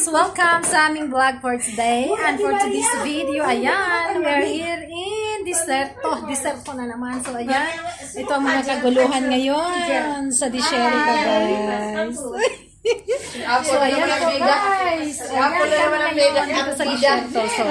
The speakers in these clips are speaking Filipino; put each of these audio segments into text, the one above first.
Welcome sa aming vlog for today. And for today's video, ayan, we're here in Diserto. Diserto na naman. So, ayan, ito ang mga kaguluhan ngayon sa Diserto, guys. so, ayan po, guys. Ayan kami ngayon dito sa Diserto. So,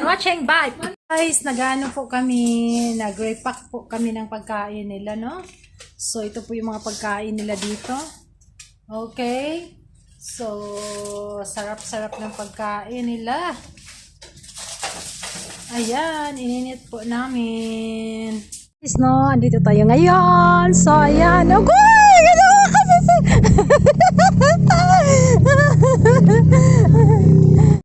watching, bye! Guys, nagano po kami, nag-repack po kami ng pagkain nila, no? So, ito po yung mga pagkain nila dito. Okay. So, sarap-sarap ng pagkain nila. Ayan, ininit po namin. Guys, no, andito tayo ngayon. So, ayan. Agoy! Ano kasi si...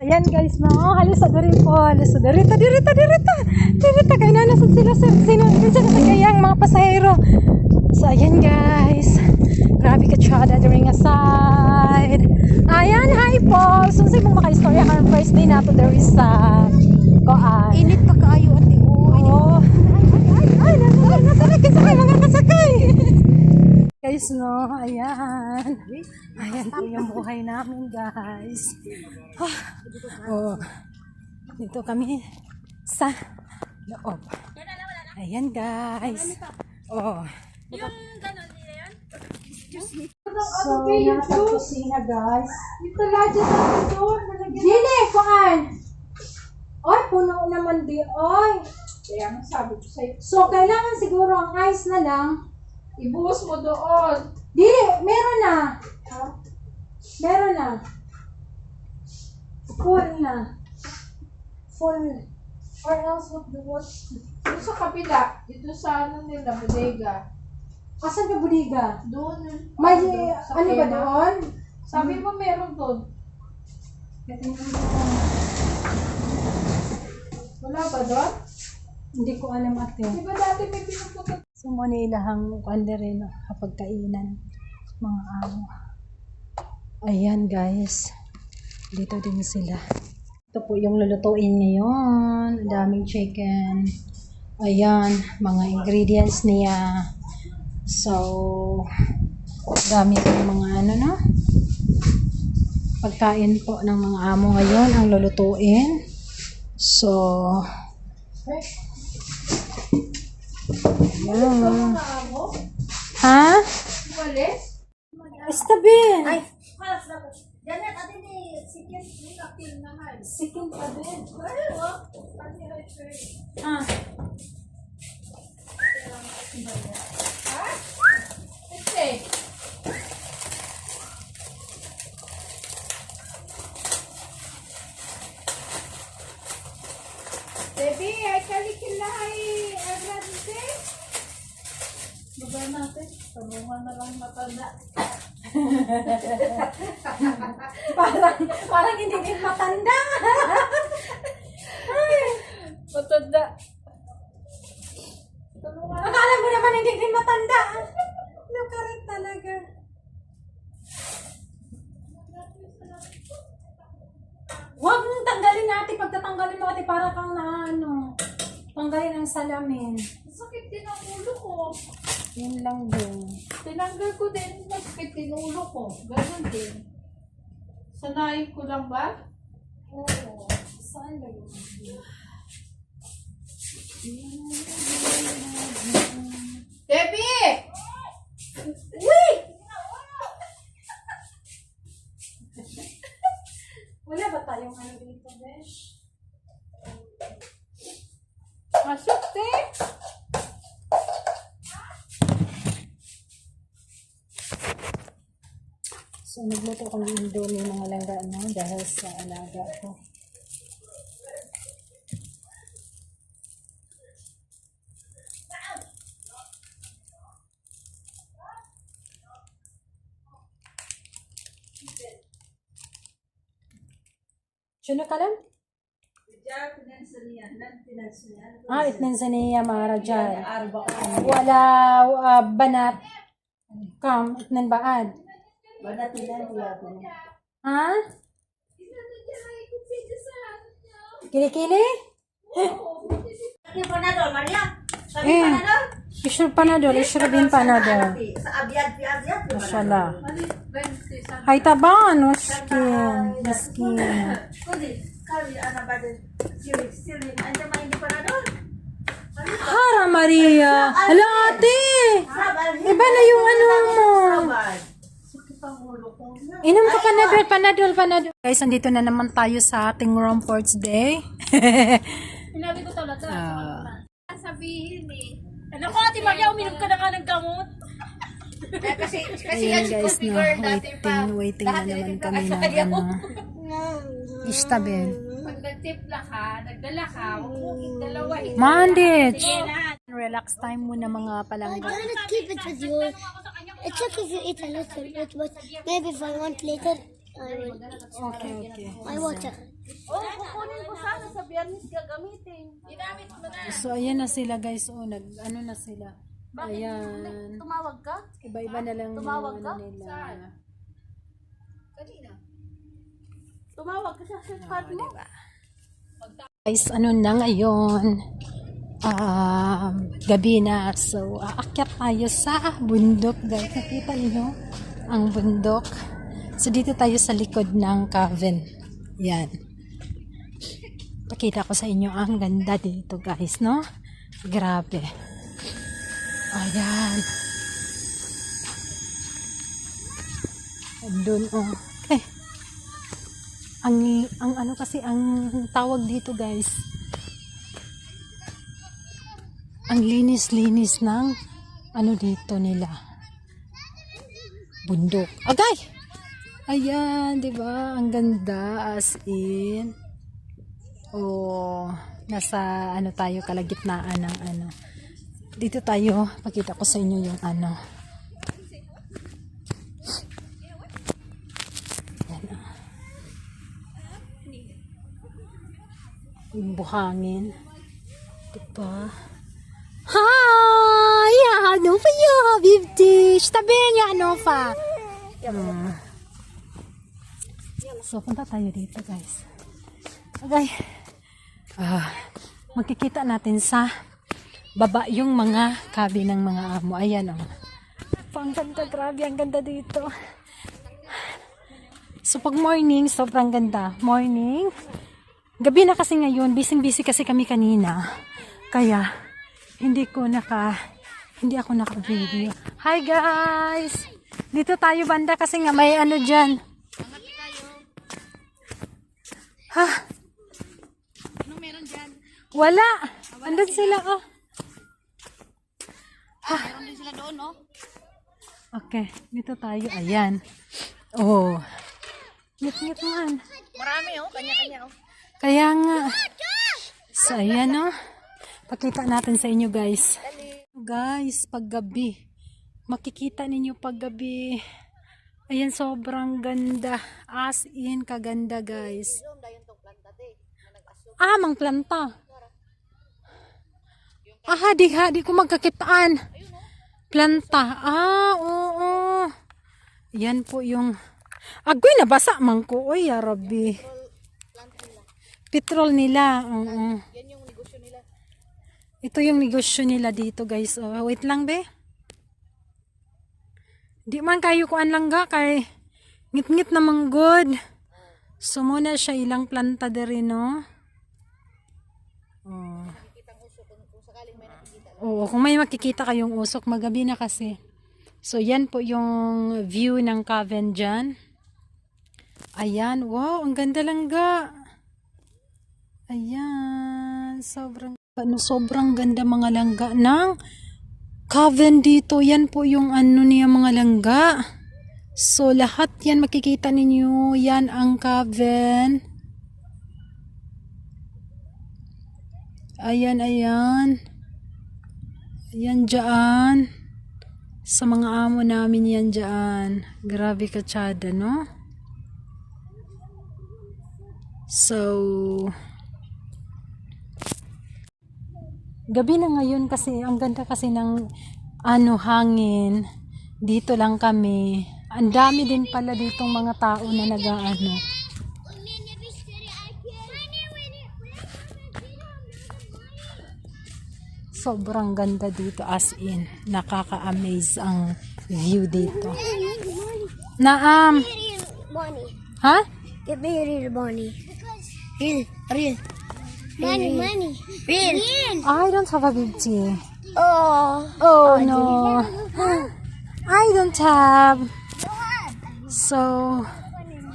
Ayan guys, no. Halos sa diri po. Halos sa dirita, dirita, dirita. Dirita, kaya na nasa sila sa sino, sino sa kayang mga pasahero. So, ayan guys. Grabe ka tsada during aside. Ayan, hi po. So, sa mong maka-istorya ka first day nato there is sa Koan. Init pa kaayo ate. Oo. Ay, ay, ay, nasakay, kasakay, mga kasakay. Guys, no, ayan. Ayan po yung buhay namin, guys. Ah, oh. Dito kami sa loob. Ayan, guys. Oh. So, nasa kusina, guys. Ito lagi sa doon. Dili, kuan. Oy, puno naman di. Oy. Kaya nga sabi ko sa'yo, So, kailangan siguro ang ice na lang. ibuhos mo doon. Dili, meron na. Meron na. Full na. Full. Or else, what the what? Doon sa kabila, dito sa ano nila, bodega. Asan ka budiga? Doon. May, doon, sa ano ba doon? Sabi mo meron doon. Wala ba doon? Hindi ko alam ate. Di ba dati may pinupunta? So, mo na ilahang kanda rin, no, kapag kainan. Mga amo. Ayan, guys. Dito din sila. Ito po yung lulutuin ngayon. Ang daming chicken. Ayan, mga ingredients niya. So, dami yung mga ano, no? Pagkain po ng mga amo ngayon ang lulutuin. So, ayan. Ha? Estabin! Ay, Janet, ate ni, sikin, ni kapil na hal. sikin pa din. Ay Ah, parang, parang hindi din matanda. Ulo ko. Ganun din. Sanayin ko lang ba? Oo. Saan ba yun? Debbie! Wala ba tayong ano dito, Besh? Masuk, So, nagluto kong indomie mga langga, no? Dahil sa alaga ko. Sino ka lang? Ah, itnan sa niya, Maharajan. Wala ah, banat. Ha? Kilikili? Yung panadol, Maria. Eh. Isur panadol, isur bin panadol. Sa abiyad, abiyad. Mashallah. Hay taban, waskin. skin. Kodi, kali anak badan. Sili, sili. Andiyan main di panadol. Hara Maria! Ala ate! Iba na yung ano mo. Sabar. Sakit ang ulo ko. Inom ka panadol, panadol, panadol. Guys, andito na naman tayo sa ating Romports Day. Sinabi ko talaga. Ah. Sabihin eh. Ano ko, Ate Maria, uminom ka na nga ng gamot. kasi, kasi Ayan guys, no, waiting, waiting na naman kami ng ano. Istabel. Pag nagtipla ka, nagdala ka, huwag mo dalawa eh. Mandich! Relax time muna mga palangga. I'm gonna keep it with you. It's okay if you eat a little bit, but maybe if I want later, I will eat Okay, okay. my water. Oh, kukunin ko sana sa biyernes gagamitin. Ginamit mo na. So, ayan na sila guys. Oh, nag, ano na sila. Ayan. Tumawag ka? Iba-iba na lang yung Tumawag ano ka? nila. Kanina. Tumawag ka sa card mo. Guys, ano na ngayon? Um, gabi na. So, aakyat tayo sa bundok. Guys, nakita niyo ang bundok. So, dito tayo sa likod ng Caven. Yan. Pakita ko sa inyo ang ganda dito, guys, no? Grabe. Ayan. Doon, oh. Eh, ang ang ano kasi ang tawag dito guys ang linis-linis ng ano dito nila? Bundok. Agay! Ayan di ba? Ang ganda as in. Oh nasa ano tayo kalagitnaan ng ano. Dito tayo pakita ko sa inyo yung ano. Ah. yung buhangin. Diba? Hi! Ano pa yun, Bibdi? Tabi niya, ano pa? Hmm. So, punta tayo dito, guys. Okay. Ah, magkikita natin sa baba yung mga kabi ng mga amo. Ayan, oh. Ang ganda, grabe, ang ganda dito. So, pag morning, sobrang ganda. Morning, Gabi na kasi ngayon, busy-busy kasi kami kanina. Kaya, hindi ko naka, hindi ako naka-video. Hi guys! Dito tayo banda kasi nga may ano dyan. Ha? Ano meron dyan? Wala! Andun sila oh. Ha? Meron din sila doon oh. Okay, dito tayo. Ayan. Oh. Ngit-ngit man. Marami oh, kanya-kanya oh. Kaya nga. So, ayan o. Pakita natin sa inyo, guys. Guys, paggabi. Makikita ninyo paggabi. Ayan, sobrang ganda. As in, kaganda, guys. Ah, mang planta. Ah, di ha, di ko magkakitaan. Planta. Ah, oo. Yan po yung... Agoy, nabasa man ko. Oy, ya Rabbi. Petrol nila. Oo. Ito yung negosyo nila dito, guys. Oh, wait lang, be. Di man kayo kuan lang ga kay ngit-ngit namang good. So muna siya ilang planta diri no. Oh. Oo, kung may makikita kayong usok, magabi na kasi. So, yan po yung view ng Caven dyan. Ayan, wow, ang ganda lang ga. Ayan, sobrang ano, sobrang ganda mga langga ng Caven dito. Yan po yung ano niya mga langga. So, lahat yan makikita ninyo. Yan ang Caven. Ayan, ayan. Ayan dyan. Sa mga amo namin yan dyan. Grabe katsada, no? So, gabi na ngayon kasi ang ganda kasi ng ano hangin dito lang kami ang dami din pala ditong mga tao na nag-ano sobrang ganda dito as in nakaka-amaze ang view dito naam Money. ha? Give me a real money. Real, real. Money, money. Real. I don't have a big tea. Oh. Oh, no. I don't have. So,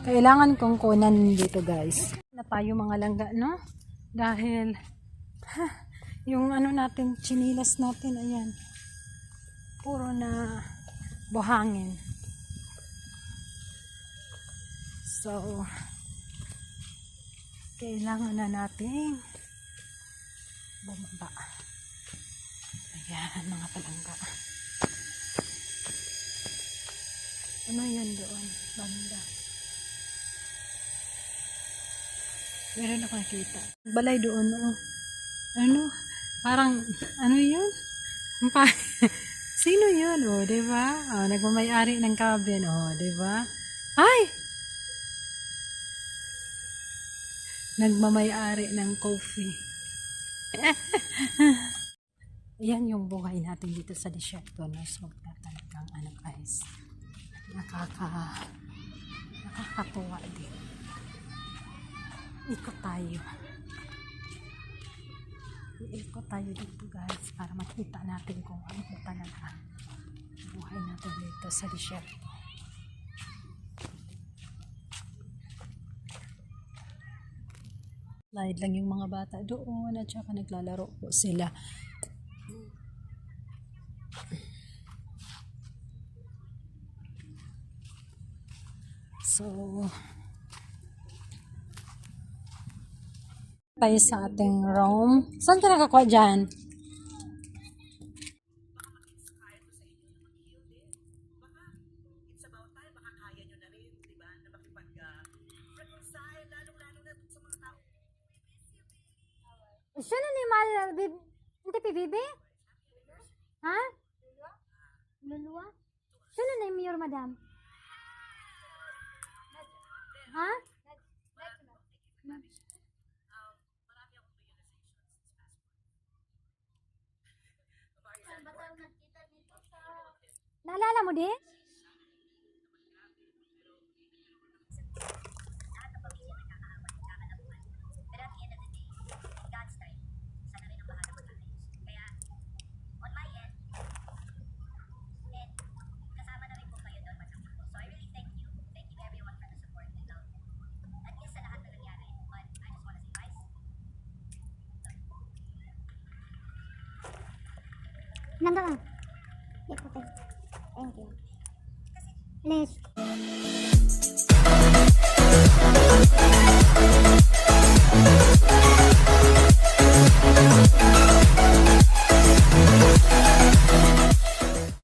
kailangan kong kunan dito guys. Na yung mga langga, no? Dahil, ha, yung ano natin, chinilas natin, ayan. Puro na buhangin. So, kailangan na natin bumaba. Ayan, mga palangga. Ano yan doon? Banda. Meron ako nakita. Balay doon, oh. Ano? Parang, ano yun? Sino yun, oh, di ba? Oh, nagmamayari ng cabin, oh, di ba? Ay! Nagmamayari ng coffee. Yan yung buhay natin dito sa desierto, no? So, talagang, ano guys, nakaka, nakakatuwa din. Ikot tayo. Iikot tayo dito guys para makita natin kung ano ba talaga buhay natin dito sa desierto. Slide lang yung mga bata doon at saka naglalaro po sila. So, tayo sa ating room. Saan ka nakakuha dyan? Siya na ni Mal, uh, bib- hindi pi bibi? Ha? Lulua? Siya na ni Mayor Madam? Ha? Naalala mo din? Thank you. Thank you. Please.